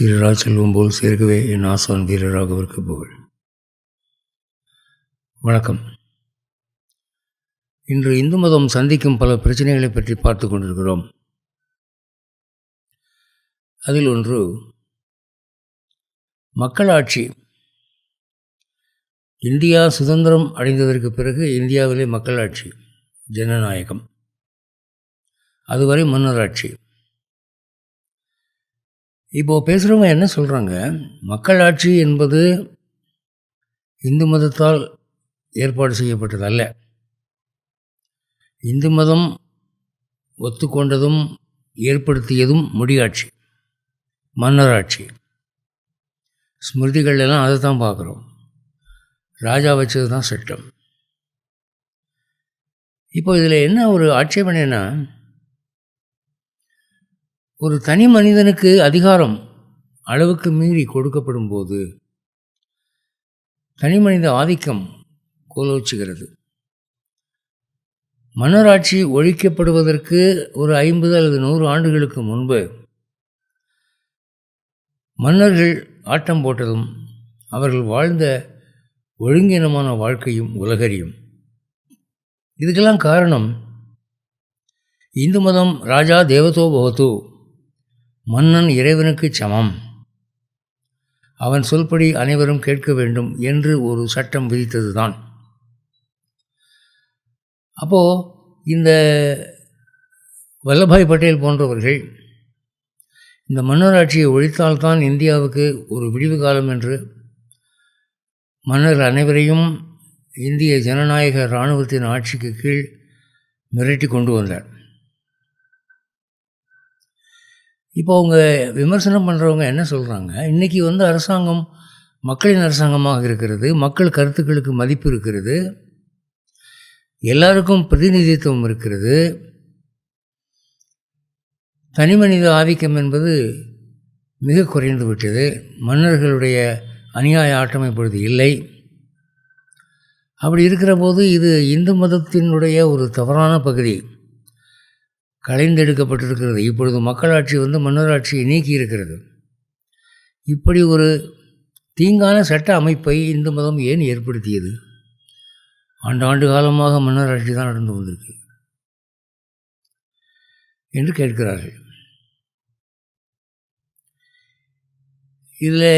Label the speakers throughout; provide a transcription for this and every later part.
Speaker 1: சீரரா செல்வம் போல் சேர்க்கவே என் ஆசான் வீரராகவிற்கு புகழ். வணக்கம். இன்று இந்து மதம் சந்திக்கும் பல பிரச்சனைகளை பற்றி பார்த்து கொண்டிருக்கிறோம். அதில் ஒன்று மக்களாட்சி. இந்தியா சுதந்திரம் அடைந்ததற்கு பிறகு இந்தியாவிலே மக்களாட்சி ஜனநாயகம். அதுவரை மன்னராட்சி. இப்போது பேசுகிறவங்க என்ன சொல்கிறாங்க மக்களாட்சி என்பது இந்து மதத்தால் ஏற்பாடு செய்யப்பட்டது அல்ல. இந்து மதம் ஒத்துக்கொண்டதும் ஏற்படுத்தியதும் முடியாட்சி மன்னராட்சி. ஸ்மிருதிகள் எல்லாம் அதை தான் பார்க்குறோம். ராஜா வச்சது தான் சட்டம். இப்போ இதில் என்ன ஒரு ஆட்சேபனைன்னா ஒரு தனி மனிதனுக்கு அதிகாரம் அளவுக்கு மீறி கொடுக்கப்படும் போது தனி மனித ஆதிக்கம் கோலோச்சுகிறது. மன்னராட்சி ஒழிக்கப்படுவதற்கு ஒரு ஐம்பது அல்லது நூறு ஆண்டுகளுக்கு முன்பு மன்னர்கள் ஆட்டம் போட்டதும் அவர்கள் வாழ்ந்த ஒழுங்கினமான வாழ்க்கையும் உலகறியும். இதுக்கெல்லாம் காரணம் இந்து மதம் ராஜா தேவதோ பகதோ மன்னன் இறைவனுக்கு சமம். அவன் சொல்படி அனைவரும் கேட்க வேண்டும் என்று ஒரு சட்டம் விதித்தது தான் அப்போது இந்த வல்லபாய் பட்டேல் போன்றவர்கள் இந்த மன்னராட்சியை ஒழித்தால்தான் இந்தியாவுக்கு ஒரு விடிவு காலம் என்று மன்னர் அனைவரையும் இந்திய ஜனநாயக இராணுவத்தின் ஆட்சிக்கு கீழ் மிரட்டி கொண்டு வந்தார். இப்போ அவங்க விமர்சனம் பண்ணுறவங்க என்ன சொல்கிறாங்க இன்றைக்கி வந்து அரசாங்கம் மக்களின் அரசாங்கமாக இருக்கிறது. மக்கள் கருத்துக்களுக்கு மதிப்பு இருக்கிறது. எல்லாருக்கும் பிரதிநிதித்துவம் இருக்கிறது. தனி மனித ஆதிக்கம் என்பது மிக குறைந்து விட்டது. மன்னர்களுடைய அநியாய ஆட்டம் இப்பொழுது இல்லை. அப்படி இருக்கிற போது இது இந்து மதத்தினுடைய ஒரு தவறான பகுதி. கலைந்தெடுக்கப்பட்டிருக்கிறது. இப்பொழுது மக்களாட்சி வந்து மன்னராட்சியை நீக்கி இருக்கிறது இப்படி ஒரு தீங்கான சட்ட அமைப்பை இந்து மதம் ஏன் ஏற்படுத்தியது? ஆண்டாண்டு காலமாக மன்னராட்சி தான் நடந்து வந்திருக்கு என்று கேட்கிறார்கள். இதில்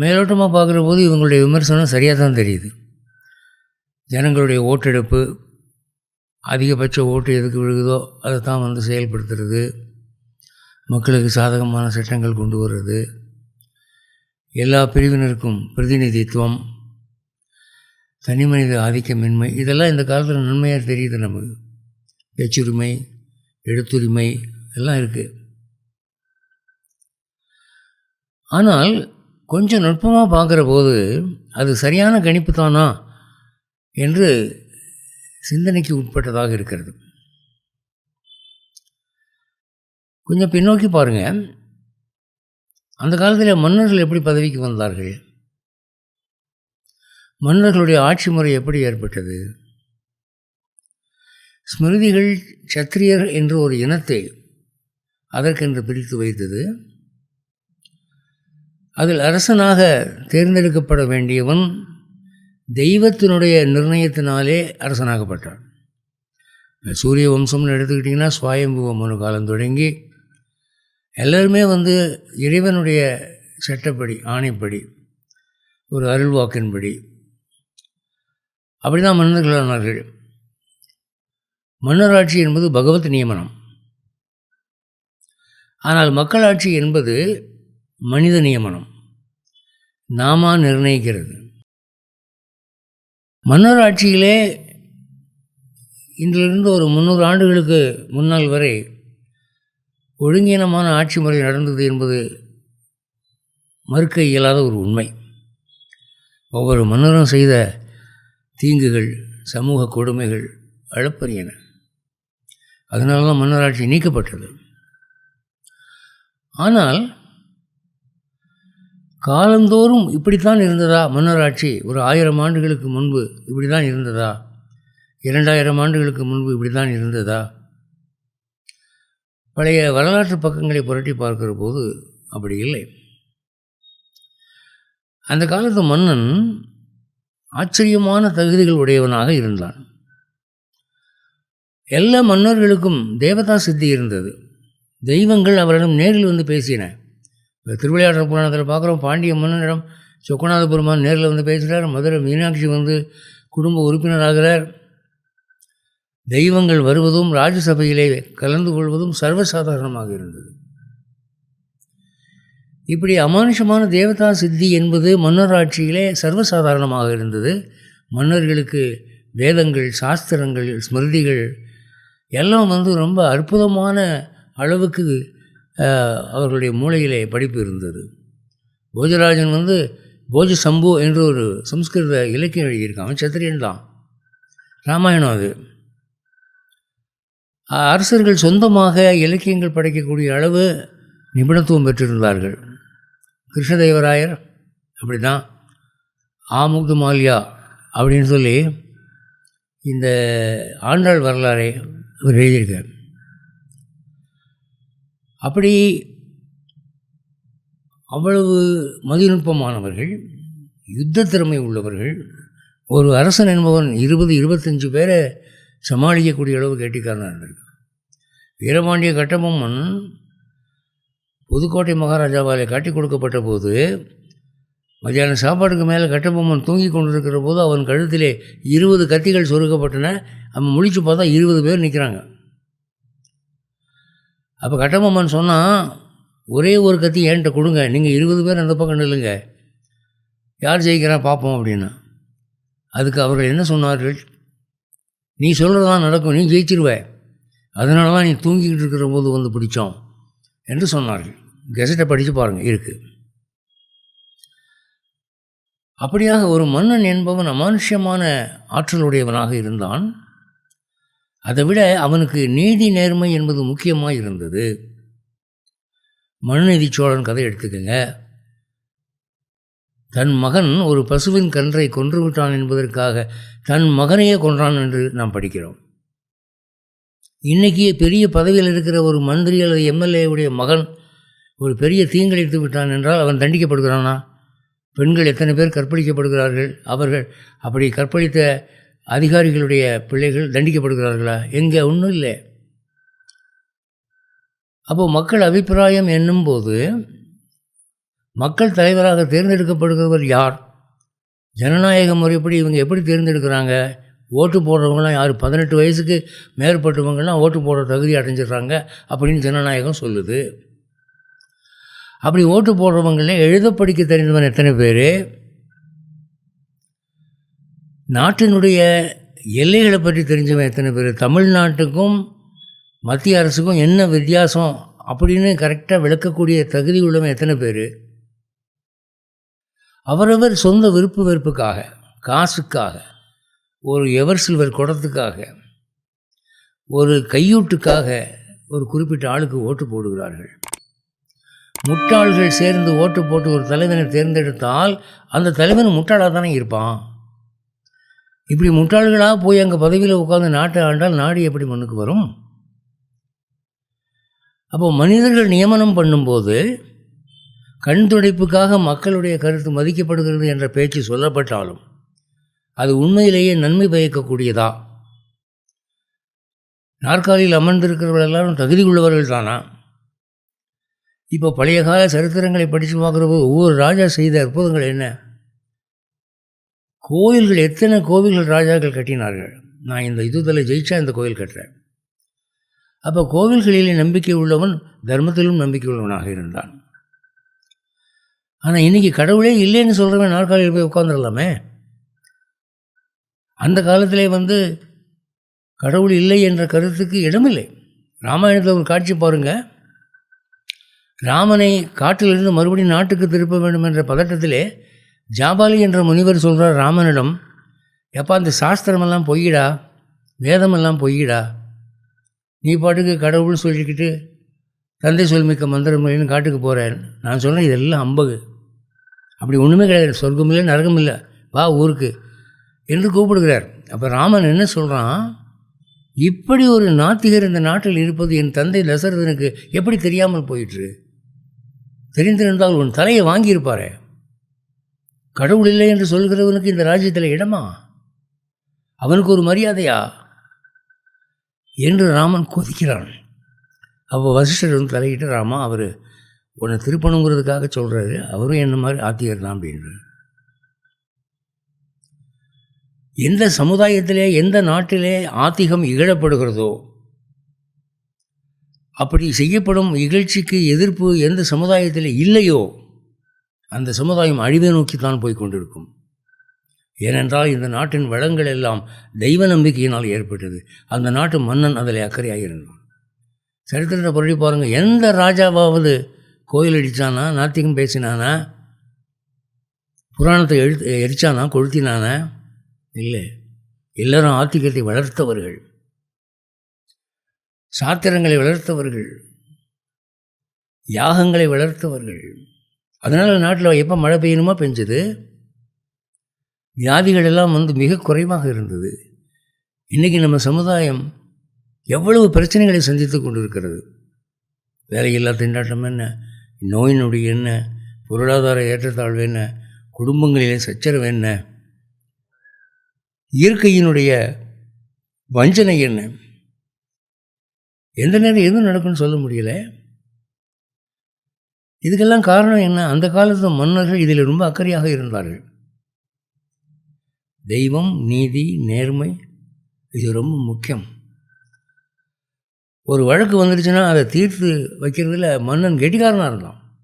Speaker 1: மேலோட்டமாக பார்க்குற போது இவங்களுடைய விமர்சனம் சரியாக தான் தெரியுது. ஜனங்களுடைய ஓட்டெடுப்பு அதிகபட்ச ஓட்டு எதுக்கு விழுகுதோ அதை தான் வந்து செயல்படுத்துறது. மக்களுக்கு சாதகமான சட்டங்கள் கொண்டு வர்றது. எல்லா பிரிவினருக்கும் பிரதிநிதித்துவம். தனி மனித ஆதிக்கமின்மை. இதெல்லாம் இந்த காலத்தில் நன்மையாக தெரியுது நமக்கு. பேச்சுரிமை எழுத்துரிமை எல்லாம் இருக்குது ஆனால் கொஞ்சம் நுட்பமாக பார்க்குற போது அது சரியான கணிப்பு தானா என்று சிந்தனைக்கு உட்பட்டதாக இருக்கிறது. கொஞ்சம் பின்னோக்கி பாருங்கள் அந்த காலத்தில் மன்னர்கள் எப்படி பதவிக்கு வந்தார்கள்? மன்னர்களுடைய ஆட்சி முறை எப்படி ஏற்பட்டது? ஸ்மிருதிகள் சத்திரியர் என்ற ஒரு இனத்தை அதற்கென்று பிரித்து வைத்தது. அதில் அரசனாக தேர்ந்தெடுக்கப்பட வேண்டியவன் தெய்வத்தினுடைய நிர்ணயத்தினாலே அரசனாகப்பட்டான். சூரிய வம்சம்னு எடுத்துக்கிட்டிங்கன்னா சுவாயம்புவம்னு காலம் தொடங்கி எல்லோருமே வந்து இறைவனுடைய சட்டப்படி ஆணைப்படி ஒரு அருள்வாக்கின்படி அப்படி தான் மன்னர்களானார்கள் மன்னராட்சி என்பது பகவத் நியமனம். ஆனால் மக்களாட்சி என்பது மனித நியமனம். நாம நிர்ணயிக்கிறது. மன்னர் ஆட்சியிலே இன்றிலிருந்து ஒரு முந்நூறு ஆண்டுகளுக்கு முன்னால் வரை ஒழுங்கீனமான ஆட்சி முறை நடந்தது என்பது மறுக்க இயலாத ஒரு உண்மை. ஒவ்வொரு மன்னரும் செய்த தீங்குகள் சமூக கொடுமைகள் அளப்பரியன. அதனால தான் மன்னராட்சி நீக்கப்பட்டது. ஆனால் காலந்தோறும் இப்படித்தான் இருந்ததா மன்னராட்சி? ஒரு ஆயிரம் ஆண்டுகளுக்கு முன்பு இப்படி தான் இருந்ததா? இரண்டாயிரம் ஆண்டுகளுக்கு முன்பு இப்படி தான் இருந்ததா? பழைய வரலாற்று பக்கங்களை புரட்டி பார்க்கிற போது அப்படி இல்லை. அந்த காலத்து மன்னன் ஆச்சரியமான தகுதிகள் உடையவனாக இருந்தான். எல்லா மன்னர்களுக்கும் தேவதா சித்தி இருந்தது. தெய்வங்கள் அவரிடம் நேரில் வந்து பேசின. இப்போ திருவிளையாடல் புராணத்தில் பார்க்குறோம் பாண்டிய மன்னனிடம் சொக்கநாத பெருமான் நேரில் வந்து பேசுகிறார் மதுரை மீனாட்சி வந்து குடும்ப உறுப்பினராகிறார். தெய்வங்கள் வருவதும் ராஜசபையிலே கலந்து கொள்வதும் சர்வசாதாரணமாக இருந்தது. இப்படி அமானுஷமான தேவதா சித்தி என்பது மன்னர் ஆட்சியிலே சர்வசாதாரணமாக இருந்தது. மன்னர்களுக்கு வேதங்கள் சாஸ்திரங்கள் ஸ்மிருதிகள் எல்லாம் வந்து ரொம்ப அற்புதமான அளவுக்கு அவர்களுடைய மூளையிலே படிப்பு இருந்தது. போஜராஜன் வந்து போஜ சம்பு என்று ஒரு சம்ஸ்கிருத இலக்கியம் எழுதியிருக்கான். அவன் சத்திரியன் தான். ராமாயணம் அது. அரசர்கள் சொந்தமாக இலக்கியங்கள் படைக்கக்கூடிய அளவு நிபுணத்துவம் பெற்றிருந்தார்கள். கிருஷ்ணதேவராயர் அப்படி தான் ஆமுக்து மால்யா அப்படின்னு சொல்லி இந்த ஆண்டாள் வரலாறை அவர் எழுதியிருக்கார். அப்படி அவ்வளவு மதிநுட்பமானவர்கள் யுத்த திறமை உள்ளவர்கள் ஒரு அரசன் என்பவன் இருபது இருபத்தஞ்சு பேரை சமாளிக்கக்கூடிய அளவு கேட்டிக்காரனாக இருந்திருக்கான். வீரபாண்டிய கட்டபொம்மன் புதுக்கோட்டை மகாராஜாவாலே காட்டி கொடுக்கப்பட்ட போது மத்தியானம் சாப்பாட்டுக்கு மேலே கட்டபொம்மன் தூங்கி கொண்டிருக்கிற போது அவன் கழுத்திலே இருபது கத்திகள் சொருக்கப்பட்டன அவன் முழிச்சு பார்த்தா இருபது பேர் நிற்கிறாங்க அப்போ கட்டபொம்மன் சொன்னான் ஒரே ஒரு கத்தி என்கிட்ட கொடுங்க. நீங்கள் இருபது பேர் அந்த பக்கம் நில்லுங்க. யார் ஜெயிக்கிறா பார்ப்போம் அப்படின்னா. அதுக்கு அவர்கள் என்ன சொன்னார்கள்? நீ சொல்கிறதான் நடக்கும். நீ ஜெயிச்சிருவ. அதனால தான் நீ தூங்கிக்கிட்டு இருக்கிற போது வந்து பிடிச்சோம் என்று சொன்னார்கள். கெசட்டை படித்து பாருங்கள் இருக்குது அப்படியாக ஒரு மன்னன் என்பவன் அமானுஷ்யமான ஆற்றலுடையவனாக இருந்தான். அதை விட அவனுக்கு நீதி நேர்மை என்பது முக்கியமாக இருந்தது மனுநீதி சோழன் கதை எடுத்துக்கங்க. தன் மகன் ஒரு பசுவின் கன்றை கொன்று விட்டான் என்பதற்காக தன் மகனையே கொன்றான் என்று நாம் படிக்கிறோம். இன்றைக்கி பெரிய பதவியில் இருக்கிற ஒரு மந்திரி அல்லது எம்எல்ஏவுடைய மகன் ஒரு பெரிய தீங்கிழைத்து விட்டான் என்றால் அவன் தண்டிக்கப்படுகிறானா? பெண்கள் எத்தனை பேர் கற்பழிக்கப்படுகிறார்கள்? அவர்கள் அப்படி கற்பழித்த அதிகாரிகளுடைய பிள்ளைகள் தண்டிக்கப்படுகிறார்களா? எங்கே? ஒன்றும் இல்லை. அப்போது மக்கள் அபிப்பிராயம் என்னும்போது மக்கள் தலைவராக தேர்ந்தெடுக்கப்படுகிறவர் யார்? ஜனநாயக முறைப்படி இவங்க எப்படி தேர்ந்தெடுக்கிறாங்க? ஓட்டு போடுறவங்களாம் யார்? பதினெட்டு வயசுக்கு மேற்பட்டவங்கலாம் ஓட்டு போடுற தகுதி அடைஞ்சிடுறாங்க அப்படின்னு ஜனநாயகம் சொல்லுது. அப்படி ஓட்டு போடுறவங்களே எழுத படிக்க தெரிந்தவன் எத்தனை பேர்? நாட்டினுடைய எல்லைகளை பற்றி தெரிஞ்சவன் எத்தனை பேர்? தமிழ்நாட்டுக்கும் மத்திய அரசுக்கும் என்ன வித்தியாசம் அப்படின்னு கரெக்டாக விளக்கக்கூடிய தகுதி உள்ளவன் எத்தனை பேர்? அவரவர் சொந்த விருப்பு வெறுப்புக்காக காசுக்காக ஒரு எவர் சில்வர் குடத்துக்காக ஒரு கையூட்டுக்காக ஒரு குறிப்பிட்ட ஆளுக்கு ஓட்டு போடுகிறார்கள். முட்டாள்கள் சேர்ந்து ஓட்டு போட்டு ஒரு தலைவனை தேர்ந்தெடுத்தால் அந்த தலைவன் முட்டாளாக தானே இருப்பான்? இப்படி முட்டாள்களாக போய் அங்கே பதவியில் உட்காந்து நாட்டை ஆண்டால் நாடு எப்படி மண்ணுக்கு வரும்? அப்போ மனிதர்கள் நியமனம் பண்ணும்போது கண் துடைப்புக்காக மக்களுடைய கருத்து மதிக்கப்படுகிறது என்ற பேச்சு சொல்லப்பட்டாலும் அது உண்மையிலேயே நன்மை பயக்கக்கூடியதா? நாற்காலியில் அமர்ந்திருக்கிறவர்கள் எல்லாரும் தகுதி உள்ளவர்கள் தானா? இப்போ பழைய கால சரித்திரங்களை படித்து பார்க்குறப்போ ஒவ்வொரு ராஜா செய்த அற்புதங்கள் என்ன? கோயில்கள் எத்தனை கோவில்கள் ராஜாக்கள் கட்டினார்கள்? நான் இந்த யுத்தத்தில் ஜெயிச்சா இந்த கோயில் கட்டுறேன். அப்போ கோவில்களிலே நம்பிக்கை உள்ளவன் தர்மத்திலும் நம்பிக்கை உள்ளவனாக இருந்தான். ஆனால் இன்றைக்கி கடவுளே இல்லைன்னு சொல்கிறவன் நாற்காலியில் போய் உட்காந்துடலாமே அந்த காலத்திலே வந்து கடவுள் இல்லை என்ற கருத்துக்கு இடமில்லை. ராமாயணத்தில் ஒரு காட்சி பாருங்கள் ராமனை காட்டிலிருந்து மறுபடியும் நாட்டுக்கு திருப்ப வேண்டும் என்ற பதட்டத்திலே ஜாபாலி என்ற முனிவர் சொல்கிறார் ராமனிடம் எப்பா அந்த சாஸ்திரமெல்லாம் பொய்யிடா? வேதமெல்லாம் பொய்யிடா? நீ பாட்டுக்கு கடவுள் சொல்லிக்கிட்டு தந்தை சொல்மிக்க மந்திரமொழின்னு காட்டுக்கு போகிறேன் நான் சொன்னேன் இதெல்லாம் அம்பகு. அப்படி ஒன்றுமே கிடையாது. சொர்க்கம் இல்லை நரகம் இல்லை. வா ஊருக்கு. என்று கூப்பிடுகிறார். அப்போ ராமன் என்ன சொல்கிறான் இப்படி ஒரு நாத்திகர் இந்த நாட்டில் இருப்பது என் தந்தை தசரதனுக்கு எப்படி தெரியாமல் போயிற்று? தெரிந்திருந்தால் உன் தலையை வாங்கியிருப்பாரே. கடவுள் இல்லை என்று சொல்கிறவனுக்கு இந்த ராஜ்யத்தில் இடமா? அவனுக்கு ஒரு மரியாதையா? என்று ராமன் கொதிக்கிறான். அப்போ வசிஷ்டர் வந்து தலையிட்டு ராமா அவர் உன்னை திருப்பணுங்கிறதுக்காக சொல்கிறாரு அவரும் என்ன மாதிரி ஆத்தியர் தான் அப்படின்றார். எந்த சமுதாயத்திலே எந்த நாட்டிலே ஆத்திகம் இகழப்படுகிறதோ அப்படி செய்யப்படும் இகழ்ச்சிக்கு எதிர்ப்பு எந்த சமுதாயத்தில் இல்லையோ அந்த சமுதாயம் அழிவை நோக்கித்தான் போய் கொண்டிருக்கும். ஏனென்றால் இந்த நாட்டின் வளங்கள் எல்லாம் தெய்வ நம்பிக்கையினால் ஏற்பட்டது. அந்த நாட்டு மன்னன் அதில் அக்கறையாக இருந்தான். சரித்திரத்தை புரட்டி பாருங்கள் எந்த ராஜாவாவது கோயில் அடித்தானா நாத்திகம் பேசினானா புராணத்தை எழுத்து எரிச்சானா கொளுத்தினானா? இல்லை. எல்லாரும் ஆத்திகத்தை வளர்த்தவர்கள். சாத்திரங்களை வளர்த்தவர்கள். யாகங்களை வளர்த்தவர்கள். அதனால் நாட்டில் எப்போ மழை பெய்யணுமோ பெஞ்சது. வியாதிகள் எல்லாம் வந்து மிக குறைவாக இருந்தது. இன்றைக்கி நம்ம சமுதாயம் எவ்வளவு பிரச்சனைகளை சந்தித்து கொண்டிருக்கிறது. வேலையில்லா திண்டாட்டம் என்ன? நோய் நொடி என்ன? பொருளாதார ஏற்றத்தாழ்வு என்ன? குடும்பங்களிலே சச்சரவு என்ன? இயற்கையினுடைய வஞ்சனை என்ன? எந்த நேரம் எதுவும் நடக்கும்னு சொல்ல முடியலை. இதுக்கெல்லாம் காரணம் என்ன? அந்த காலத்து மன்னர்கள் இதில் ரொம்ப அக்கறையாக இருந்தார்கள். தெய்வம் நீதி நேர்மை இது ரொம்ப முக்கியம். ஒரு வழக்கு வந்துடுச்சுன்னா அதை தீர்த்து வைக்கிறதுல மன்னன் கெட்டிக்காரனாக இருந்தான்.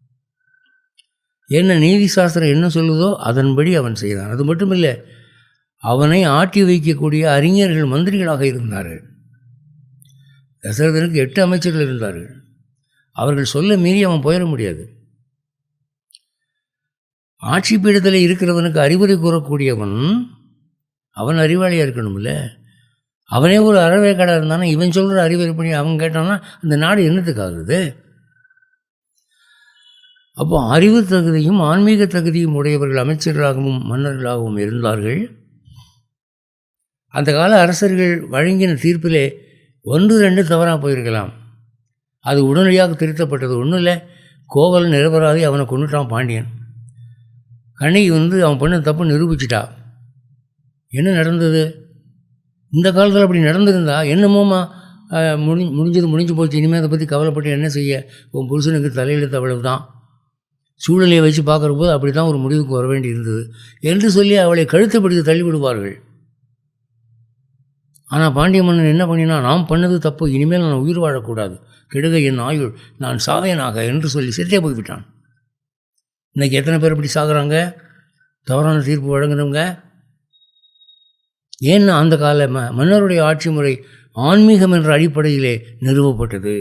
Speaker 1: என்ன நீதி சாஸ்திரம் என்ன சொல்லுதோ அதன்படி அவன் செய்தான். அது மட்டும் இல்லை அவனை ஆட்டி வைக்கக்கூடிய அறிஞர்கள் மந்திரிகளாக இருந்தார்கள். தசரதனுக்கு எட்டு அமைச்சர்கள் இருந்தார்கள். அவர்கள் சொல்ல மீறி அவன் போயிட முடியாது. ஆட்சி பீடத்தில் இருக்கிறவனுக்கு அறிவுரை கூறக்கூடியவன் அவன் அறிவாளியாக இருக்கணும்ல? அவனே ஒரு அறவேக்காடாக இருந்தானா இவன் சொல்கிற அறிவுரை பண்ணி அவன் கேட்டான்னா அந்த நாடு என்னத்துக்காகுது அப்போ அறிவு தகுதியும் ஆன்மீக தகுதியும் உடையவர்கள் அமைச்சர்களாகவும் மன்னர்களாகவும் இருந்தார்கள். அந்த கால அரசர்கள் வழங்கின தீர்ப்பிலே ஒன்று ரெண்டு தவறாக போயிருக்கலாம். அது உடனடியாக திருத்தப்பட்டது. ஒன்றும் இல்லை. கோவல் நிரபராதி அவனை கொண்டுட்டான் பாண்டியன். கண்ணகி வந்து அவன் பண்ண தப்பு நிரூபிச்சிட்டா. என்ன நடந்தது? இந்த காலத்தில் அப்படி நடந்திருந்தா என்னமோமா முடி முடிஞ்சது முடிஞ்சு போச்சு. இனிமேல் அதை பற்றி கவலைப்பட்டு என்ன செய்ய? உன் புருஷனுக்கு தலையெழுத்து அவ்வளவு தான் சூழ்நிலையை வச்சு பார்க்குற போது அப்படி தான் ஒரு முடிவுக்கு வர வேண்டி இருந்தது என்று சொல்லி அவளை கழுத்து பிடித்து தள்ளிவிடுவார்கள். ஆனால் பாண்டிய மன்னன் என்ன பண்ணினா நாம் பண்ணது தப்பு. இனிமேல் நான் உயிர் வாழக்கூடாது. கெடுக என் ஆயுள் நான் சாவேனாக என்று சொல்லி செத்தே போய்விட்டான். இன்றைக்கி எத்தனை பேர் இப்படி சாகுறாங்க? தவறான தீர்ப்பு வழங்குறவங்க ஏன்னா அந்த கால ம மன்னருடைய ஆட்சி முறை ஆன்மீகம் என்ற அடிப்படையிலே நிறுவப்பட்டது?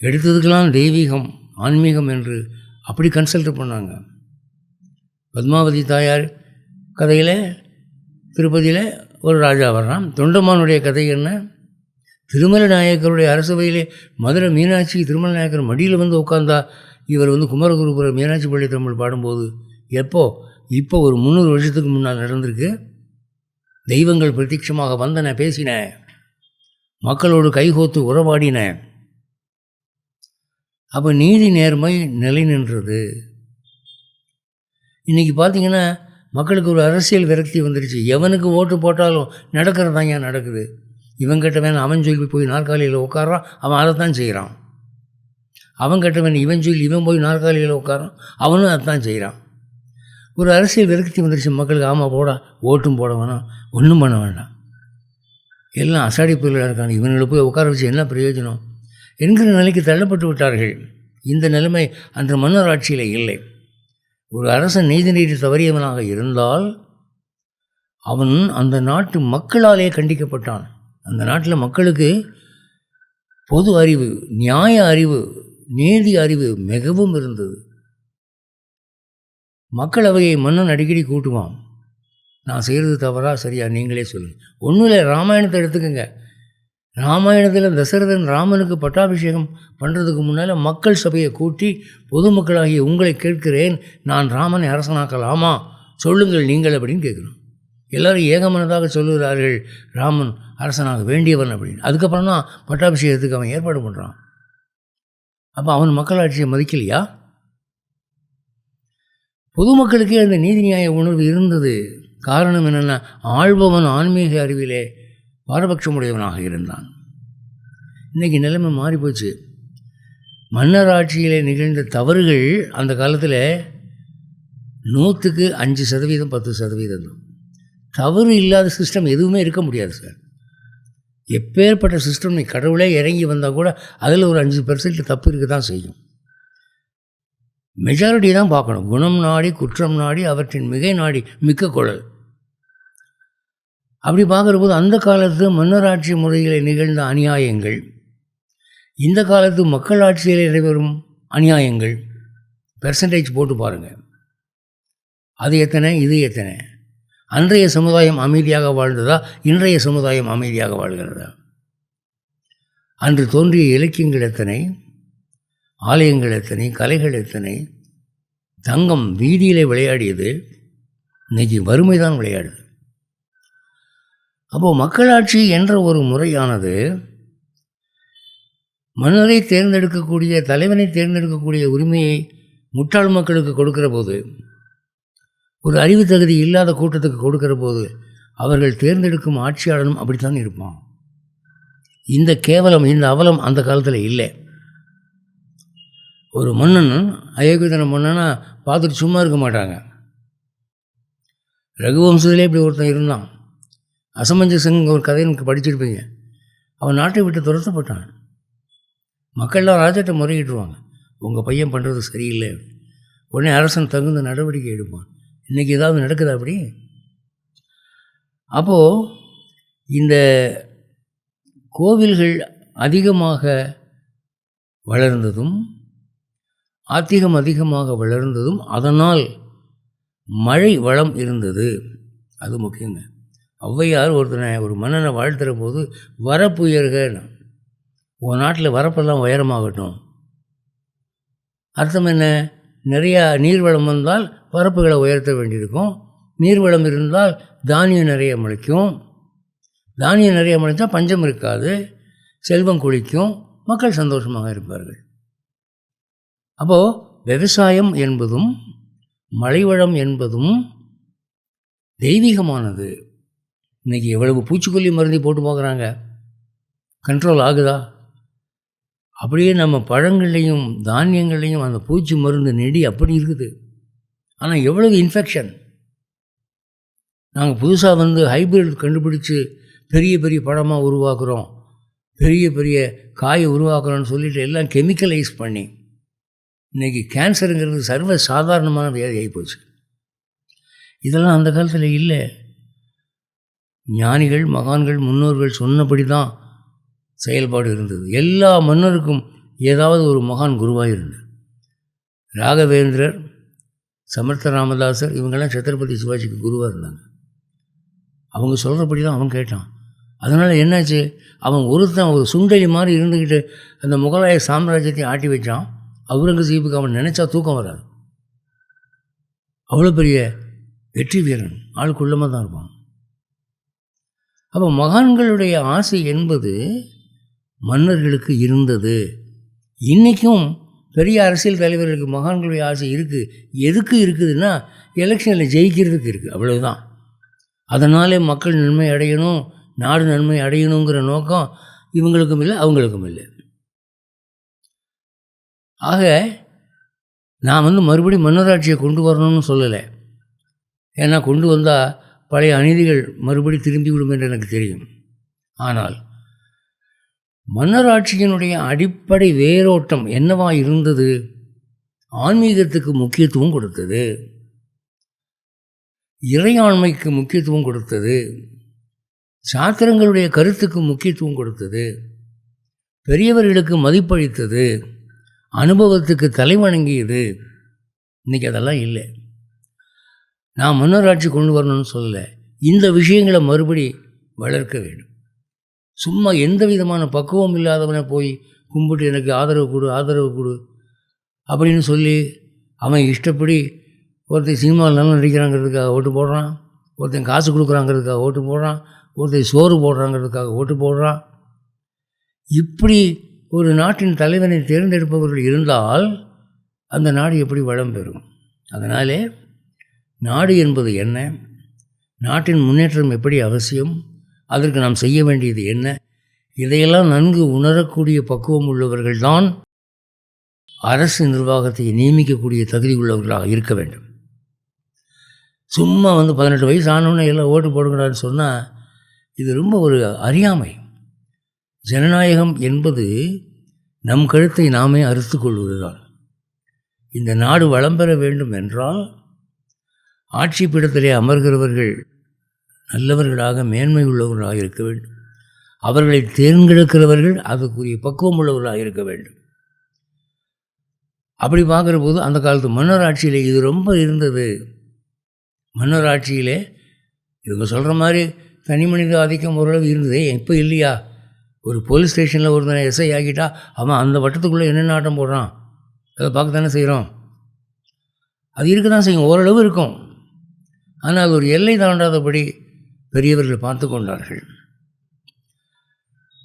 Speaker 1: எடுத்ததுக்கெல்லாம் தெய்வீகம் ஆன்மீகம் என்று அப்படி கன்சல்ட் பண்ணாங்க. பத்மாவதி தாயார் கதையில் திருப்பதியில் ஒரு ராஜா வர்றான். தொண்டமானுடைய கதை என்ன? திருமல நாயக்கருடைய அரசவையிலே மதுரை மீனாட்சி திருமல நாயக்கர் மடியில் வந்து உட்காந்தா இவர் வந்து குமரகுருபுர மீனாட்சி பள்ளி தமிழ் பாடும்போது எப்போ? இப்போ ஒரு முந்நூறு வருஷத்துக்கு முன்னால் நடந்திருக்கு. தெய்வங்கள் பிரத்யட்சமாக வந்தன பேசின. மக்களோடு கைகோத்து உறவாடின. அப்போ நீதி நேர்மை நிலை நின்றது. இன்றைக்கி பார்த்தீங்கன்னா மக்களுக்கு ஒரு அரசியல் விரக்தி வந்துடுச்சு எவனுக்கு ஓட்டு போட்டாலும் நடக்கிறது தான் ஏன் நடக்குது? இவன் கெட்டவன் அவன் சொல்லி போய் நாற்காலியில் உட்காரான் அவன் அதை தான் செய்கிறான் அவன் கெட்டவன் இவன் சொல்லி இவன் போய் நாற்காலியில் உட்காரான் அவனும் அதைத்தான் செய்கிறான் ஒரு அரசியல் விரக்தி வந்துருச்சு மக்களுக்கு ஆமாம் போட ஓட்டும் போட வேணாம் ஒன்றும் பண்ண வேண்டாம். எல்லாம் அசாடி பொருளாக இருக்காங்க இவங்களை போய் உட்கார வச்சு என்ன பிரயோஜனம்? என்கிற நிலைக்கு தள்ளப்பட்டு விட்டார்கள். இந்த நிலைமை அன்று மன்னர் ஆட்சியில் இல்லை. ஒரு அரசன் நீதி நீதி தவறியவனாக இருந்தால் அவன் அந்த நாட்டு மக்களாலே கண்டிக்கப்பட்டான். அந்த நாட்டில் மக்களுக்கு பொது அறிவு நியாய அறிவு நீதி அறிவு மிகவும் இருந்தது. மக்களவையை மன்னன் அடிக்கடி கூட்டுவான். நான் செய்கிறது தவறா சரியா? நீங்களே சொல்லுங்கள் ஒன்றும் இல்லை ராமாயணத்தை எடுத்துக்கோங்க. ராமாயணத்தில் தசரதன் ராமனுக்கு பட்டாபிஷேகம் பண்ணுறதுக்கு முன்னால் மக்கள் சபையை கூட்டி பொதுமக்களாகிய உங்களை கேட்கிறேன் நான் ராமனை அரசனாக்கலாமா? சொல்லுங்கள் நீங்கள் அப்படின்னு கேட்குறோம். எல்லோரும் ஏகமனதாக சொல்லுகிறார்கள் ராமன் அரசனாக வேண்டியவன் அப்படின்னு. அதுக்கப்புறம் தான் பட்டாபிஷேகத்துக்கு அவன் ஏற்பாடு பண்ணுறான் அப்போ அவன் மக்களாட்சியை மதிக்கலையா? பொதுமக்களுக்கே அந்த நீதி நியாய உணர்வு இருந்தது. காரணம் என்னென்னா ஆழ்பவன் ஆன்மீக அறிவிலே பாரபட்சமுடையவனாக இருந்தான். இன்றைக்கி நிலைமை மாறிப்போச்சு. மன்னர் ஆட்சியிலே நிகழ்ந்த தவறுகள் அந்த காலத்தில் நூற்றுக்கு அஞ்சு சதவீதம் பத்து சதவீதம் தான். தவறு இல்லாத சிஸ்டம் எதுவுமே இருக்க முடியாது சார் எப்பேற்பட்ட சிஸ்டம் நீ கடவுளே இறங்கி வந்தால் கூட அதில் ஒரு அஞ்சு பெர்சன்ட் தப்பு இருக்க தான் செய்யும். மெஜாரிட்டி தான் பார்க்கணும். குணம் நாடி குற்றம் நாடி அவற்றின் மிகை நாடி மிக்க குழல். அப்படி பார்க்குற போது அந்த காலத்து மன்னராட்சி முறையில் நிகழ்ந்த அநியாயங்கள் இந்த காலத்து மக்கள் ஆட்சியில் நடைபெறும் அநியாயங்கள் பெர்சன்டேஜ் போட்டு பாருங்கள் அது எத்தனை? இது எத்தனை? அன்றைய சமுதாயம் அமைதியாக வாழ்ந்ததா? இன்றைய சமுதாயம் அமைதியாக வாழ்கிறதா? அன்று தோன்றிய இலக்கியங்கள் எத்தனை? ஆலயங்கள் எத்தனை? கலைகள் எத்தனை? தங்கம் வீதியிலே விளையாடியது. இன்னைக்கு வறுமை தான் விளையாடுது. அப்போது மக்களாட்சி என்ற ஒரு முறையானது மன்னரை தேர்ந்தெடுக்கக்கூடிய தலைவனை தேர்ந்தெடுக்கக்கூடிய உரிமையை முட்டாள் மக்களுக்கு கொடுக்கிற போது ஒரு அறிவு தகுதி இல்லாத கூட்டத்துக்கு கொடுக்கிற போது அவர்கள் தேர்ந்தெடுக்கும் ஆட்சியாளனும் அப்படித்தான் இருப்பான். இந்த கேவலம் இந்த அவலம் அந்த காலத்தில் இல்லை. ஒரு மன்னன் அயோக்கியத்தன மன்னனா பார்த்துட்டு சும்மா இருக்க மாட்டாங்க. ரகுவம்சத்திலே இப்படி ஒருத்தன் இருந்தான். அசமஞ்சசங் ஒரு கதையை எனக்கு படிச்சிருப்பீங்க. அவன் நாட்டை விட்டு துரத்தப்பட்டான். மக்கள்லாம் ராஜாட்ட முறையிட்டுருவாங்க. உங்கள் பையன் பண்ணுறது சரியில்லை. உடனே அரசன் தகுந்த நடவடிக்கை எடுப்பான். இன்றைக்கி ஏதாவது நடக்குதா அப்படி? அப்போது இந்த கோவில்கள் அதிகமாக வளர்ந்ததும் ஆத்திகம் அதிகமாக வளர்ந்ததும் அதனால் மழை வளம் இருந்தது. அது முக்கியங்க. ஔவையார் ஒருத்தனை ஒரு மன்னனை வாழ்த்துற போது வரப்புயர்க உன் நாட்டில் வரப்பெல்லாம் உயரமாகட்டும். அர்த்தம் என்ன? நிறையா நீர்வளம் வந்தால் பரப்புகளை உயர்த்த வேண்டியிருக்கும். நீர்வளம் இருந்தால் தானியம் நிறைய முளைக்கும். தானியம் நிறைய முளைத்தால் பஞ்சம் இருக்காது. செல்வம் குளிக்கும். மக்கள் சந்தோஷமாக இருப்பார்கள். அப்போது விவசாயம் என்பதும் மலைவளம் என்பதும் தெய்வீகமானது. இன்றைக்கி எவ்வளவு பூச்சிக்கொல்லி மருந்து போட்டு பார்க்குறாங்க. கண்ட்ரோல் ஆகுதா? அப்படியே நம்ம பழங்கள்லையும் தானியங்கள்லையும் அந்த பூச்சி மருந்து நெடி அப்படி இருக்குது. ஆனால் எவ்வளவு இன்ஃபெக்ஷன் நாங்கள் புதுசாக வந்து ஹைப்ரிட் கண்டுபிடிச்சு பெரிய பெரிய பழமாக உருவாக்குறோம். பெரிய பெரிய காயை உருவாக்குறோன்னு சொல்லிட்டு எல்லாம் கெமிக்கலைஸ் பண்ணி. இன்றைக்கி கேன்சருங்கிறது சர்வ சாதாரணமான வியாதி ஆகிப்போச்சு இதெல்லாம் அந்த காலத்தில் இல்லை. ஞானிகள் மகான்கள் முன்னோர்கள் சொன்னபடி தான் செயல்பாடு இருந்தது. எல்லா மன்னருக்கும் ஏதாவது ஒரு மகான் குருவாக இருந்தது ராகவேந்திரர் சமர்த்த ராமதாசர் இவங்கெல்லாம் சத்ரபதி சிவாஜிக்கு குருவாக இருந்தாங்க. அவங்க சொல்கிறபடி தான் அவன் கேட்டான். அதனால் என்னாச்சு? அவன் ஒருத்தன் ஒரு சுண்டலி மாதிரி இருந்துக்கிட்டு அந்த முகலாய சாம்ராஜ்யத்தை ஆட்டி வச்சான். அவுரங்கசீப்புக்கு அவன் நினச்சா தூக்கம் வராது. அவ்வளோ பெரிய வெற்றி வீரன். ஆள் குள்ளமாக தான் இருப்பான். அப்போ மகான்களுடைய ஆசை என்பது மன்னர்களுக்கு இருந்தது. இன்றைக்கும் பெரிய அரசியல் தலைவர்களுக்கு மகான்களுடைய ஆசை இருக்குது எதுக்கு இருக்குதுன்னா எலெக்ஷனில் ஜெயிக்கிறதுக்கு இருக்குது அவ்வளவுதான். அதனாலே மக்கள் நன்மை அடையணும் நாடு நன்மை அடையணுங்கிற நோக்கம் இவங்களுக்கும் இல்லை அவங்களுக்கும் இல்லை. ஆக நான் வந்து மறுபடியும் மன்னராட்சியை கொண்டு வரணும்னு சொல்லலை. ஏன்னா கொண்டு வந்தால் பழைய அநீதிகள் மறுபடி திரும்பி விடும் என்று எனக்கு தெரியும். ஆனால் மன்னராட்சியினுடைய அடிப்படை வேரோட்டம் என்னவா இருந்தது? ஆன்மீகத்துக்கு முக்கியத்துவம் கொடுத்தது. இறையாண்மைக்கு முக்கியத்துவம் கொடுத்தது. சாத்திரங்களுடைய கருத்துக்கு முக்கியத்துவம் கொடுத்தது. பெரியவர்களுக்கு மதிப்பளித்தது. அனுபவத்துக்கு தலைவணங்கியது இன்றைக்கி அதெல்லாம் இல்லை. நான் மன்னராட்சி கொண்டு வரணும்னு சொல்லலை. இந்த விஷயங்களை மறுபடி வளர்க்க வேண்டும். சும்மா எந்த விதமான பக்குவம் இல்லாதவனை போய் கும்பிட்டு எனக்கு ஆதரவு கொடு ஆதரவு கொடு அப்படின்னு சொல்லி அவன் இஷ்டப்படி ஒருத்தன் சினிமாவில் நல்லா நடிக்கிறாங்கிறதுக்காக ஓட்டு போடுறான். ஒருத்தன் காசு கொடுக்குறாங்கிறதுக்காக ஓட்டு போடுறான். ஒருத்தன் சோறு போடுறாங்கிறதுக்காக ஓட்டு போடுறான். இப்படி ஒரு நாட்டின் தலைவனை தேர்ந்தெடுப்பவர்கள் இருந்தால் அந்த நாடு எப்படி வளம் பெறும்? அதனாலே நாடு என்பது என்ன? நாட்டின் முன்னேற்றம் எப்படி அவசியம்? அதற்கு நாம் செய்ய வேண்டியது என்ன? இதையெல்லாம் நன்கு உணரக்கூடிய பக்குவம் உள்ளவர்கள்தான் அரசு நிர்வாகத்தை நியமிக்கக்கூடிய தகுதி உள்ளவர்களாக இருக்க வேண்டும். சும்மா வந்து பதினெட்டு வயசு ஆனவொன்னே எல்லாம் ஓட்டு போடுங்கடான்னு சொன்னால் இது ரொம்ப ஒரு அறியாமை. ஜனநாயகம் என்பது நம் கழுத்தை நாமே அறுத்து கொள்வதுதான். இந்த நாடு வளம் பெற வேண்டும் என்றால் ஆட்சி பீடத்திலே அமர்கிறவர்கள் நல்லவர்களாக மேன்மை உள்ளவர்களாக இருக்க வேண்டும். அவர்களை தேர்ந்தெடுக்கிறவர்கள் அதுக்குரிய பக்குவம் உள்ளவர்களாக இருக்க வேண்டும். அப்படி பார்க்குற போது அந்த காலத்து மன்னர் ஆட்சியில் இது ரொம்ப இருந்தது. மன்னர் ஆட்சியிலே இவங்க சொல்கிற மாதிரி தனி மனித ஆதிக்கம் ஓரளவு இருந்தது இப்போ இல்லையா? ஒரு போலீஸ் ஸ்டேஷனில் ஒருத்தனை எஸ்ஐ ஆகிட்டா அவன் அந்த வட்டத்துக்குள்ளே என்னென்ன ஆட்டம் போடுறான்? அதை பார்க்க தானே செய்கிறோம் அது இருக்க தான் செய்யும் ஓரளவு இருக்கும். ஆனால் அது ஒரு எல்லை தாண்டாதபடி பெரியவர்கள் பார்த்து கொண்டார்கள்.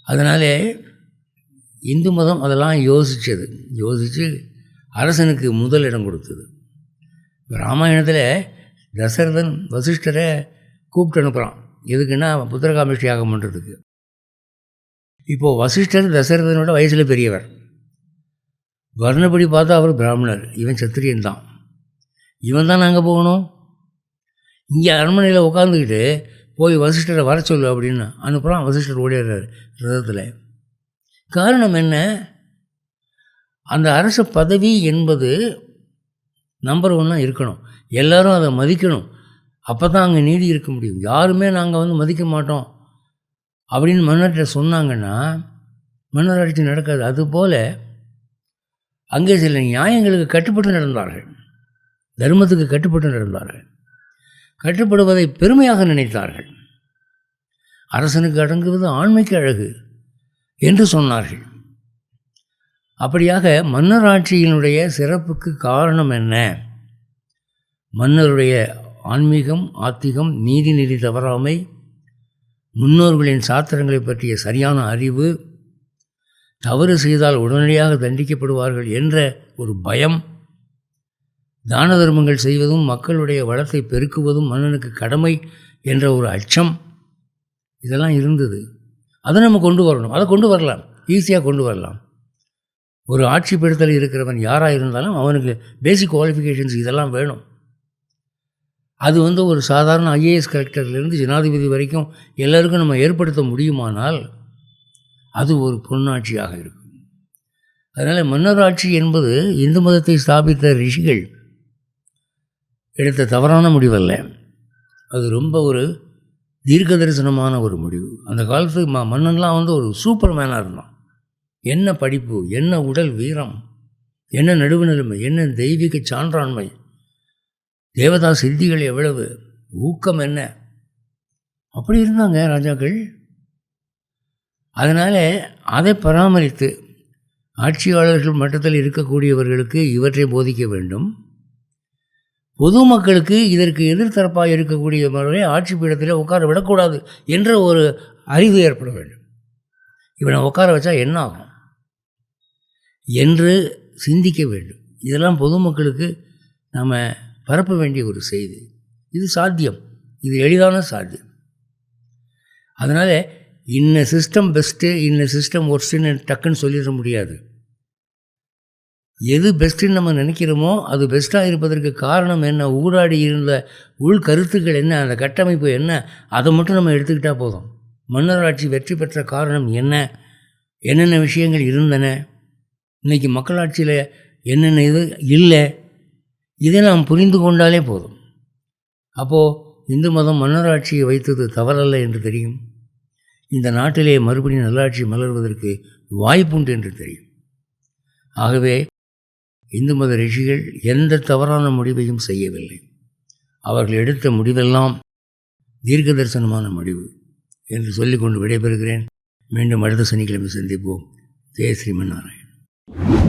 Speaker 1: அதனாலே இந்து மதம் அதெல்லாம் யோசித்தது யோசித்து அரசனுக்கு முதல் இடம் கொடுத்தது. ராமாயணத்தில் தசரதன் வசிஷ்டரை கூப்பிட்டு அனுப்புகிறான் எதுக்குன்னா புத்திரகாமேஷ்டி யாகம் பண்ணுறதுக்கு இப்போது வசிஷ்டர் தசரதனோட வயசில் பெரியவர். வர்ணப்படி பார்த்தா அவர் பிராமணர். இவன் சத்திரியன் தான். இவன் தான் நாங்கள் போகணும்? இங்கே அரண்மனையில் உட்காந்துக்கிட்டு போய் வசிஷ்டரை வர சொல்லு அப்படின்னு அனுப்புகிறான் வசிஷ்டர் ஓடிடுறார் ரதத்தில். காரணம் என்ன? அந்த அரசு பதவி என்பது நம்பர் ஒன்னாக இருக்கணும். எல்லோரும் அதை மதிக்கணும். அப்போ தான் அங்கே நீதி இருக்க முடியும். யாருமே நாங்கள் வந்து மதிக்க மாட்டோம். அப்படின்னு மன்னர்கிட்ட சொன்னாங்கன்னா மன்னராட்சி நடக்காது. அதுபோல் அங்கே சில நியாயங்களுக்கு கட்டுப்பட்டு நடந்தார்கள். தர்மத்துக்கு கட்டுப்பட்டு நடந்தார்கள். கட்டுப்படுவதை பெருமையாக நினைத்தார்கள். அரசனுக்கு அடங்குவது ஆண்மைக்கு அழகு என்று சொன்னார்கள். அப்படியாக மன்னர் ஆட்சியினுடைய சிறப்புக்கு காரணம் என்ன? மன்னருடைய ஆன்மீகம் ஆத்திகம் நீதி நெறி தவறாமை முன்னோர்களின் சாத்திரங்களை பற்றிய சரியான அறிவு தவறு செய்தால் உடனடியாக தண்டிக்கப்படுவார்கள் என்ற ஒரு பயம் தான தர்மங்கள் செய்வதும் மக்களுடைய வளத்தை பெருக்குவதும் மன்னனுக்கு கடமை என்ற ஒரு அச்சம் இதெல்லாம் இருந்தது. அதை நம்ம கொண்டு வரணும். அதை கொண்டு வரலாம். ஈஸியாக கொண்டு வரலாம். ஒரு ஆட்சி பீடத்தில் இருக்கிறவன் யாராக இருந்தாலும் அவனுக்கு பேசிக் குவாலிஃபிகேஷன்ஸ் இதெல்லாம் வேணும். அது வந்து ஒரு சாதாரண ஐஏஎஸ் கலெக்டர்லேருந்து ஜனாதிபதி வரைக்கும் எல்லாருக்கும் நம்ம ஏற்படுத்த முடியுமானால் அது ஒரு பொன்னாட்சியாக இருக்கும். அதனால் மன்னராட்சி என்பது இந்து மதத்தை ஸ்தாபித்த ரிஷிகள் எடுத்த தவறான முடிவல்ல. அது ரொம்ப ஒரு தீர்க்க தரிசனமான ஒரு முடிவு. அந்த காலத்து ம மன்னன்லாம் வந்து ஒரு சூப்பர் மேனாக இருந்தான். என்ன படிப்பு என்ன உடல் வீரம் என்ன நடுவு நிலைமை என்ன தெய்வீக சான்றாண்மை தேவதா சித்திகள் எவ்வளவு ஊக்கம் என்ன? அப்படி இருந்தாங்க ராஜாக்கள். அதனால் அதை பராமரித்து ஆட்சியாளர்கள் மட்டத்தில் இருக்கக்கூடியவர்களுக்கு இவற்றை போதிக்க வேண்டும். பொதுமக்களுக்கு இதற்கு எதிர்த்தரப்பாக இருக்கக்கூடியவர்களை ஆட்சி பீடத்தில் உட்கார விடக்கூடாது என்ற ஒரு அறிவு ஏற்பட வேண்டும். இவனை உட்கார வச்சா என்ன ஆகும்? என்று சிந்திக்க வேண்டும். இதெல்லாம் பொதுமக்களுக்கு நாம் பரப்ப வேண்டிய ஒரு செய்தி. இது சாத்தியம். இது எளிதான சாத்தியம். அதனால் இன்ன சிஸ்டம் பெஸ்ட்டு இன்ன சிஸ்டம் ஒர்ஸ்ட்டுன்னு டக்குன்னு சொல்லிட முடியாது. எது பெஸ்ட்டுன்னு நம்ம நினைக்கிறோமோ அது பெஸ்ட்டாக இருப்பதற்கு காரணம் என்ன? ஊடாடி இருந்த உள் கருத்துக்கள் என்ன? அந்த கட்டமைப்பு என்ன? அதை மட்டும் நம்ம எடுத்துக்கிட்டால் போதும். மன்னராட்சி வெற்றி பெற்ற காரணம் என்ன? என்னென்ன விஷயங்கள் இருந்தன? இன்றைக்கி மக்களாட்சியில் என்னென்ன இது இல்லை? இதை நாம் புரிந்து கொண்டாலே போதும். அப்போது இந்து மதம் மன்னராட்சியை வைத்தது தவறல்ல என்று தெரியும். இந்த நாட்டிலே மறுபடியும் நல்லாட்சி மலர்வதற்கு வாய்ப்புண்டு என்று தெரியும். ஆகவே இந்து மத ரிஷிகள் எந்த தவறான முடிவையும் செய்யவில்லை. அவர்கள் எடுத்த முடிவெல்லாம் தீர்க்க தரிசனமான முடிவு என்று சொல்லிக்கொண்டு விடைபெறுகிறேன். மீண்டும் அடுத்த சனிக்கிழமை சந்திப்போம். ஜெய ஸ்ரீமன் நாராயண்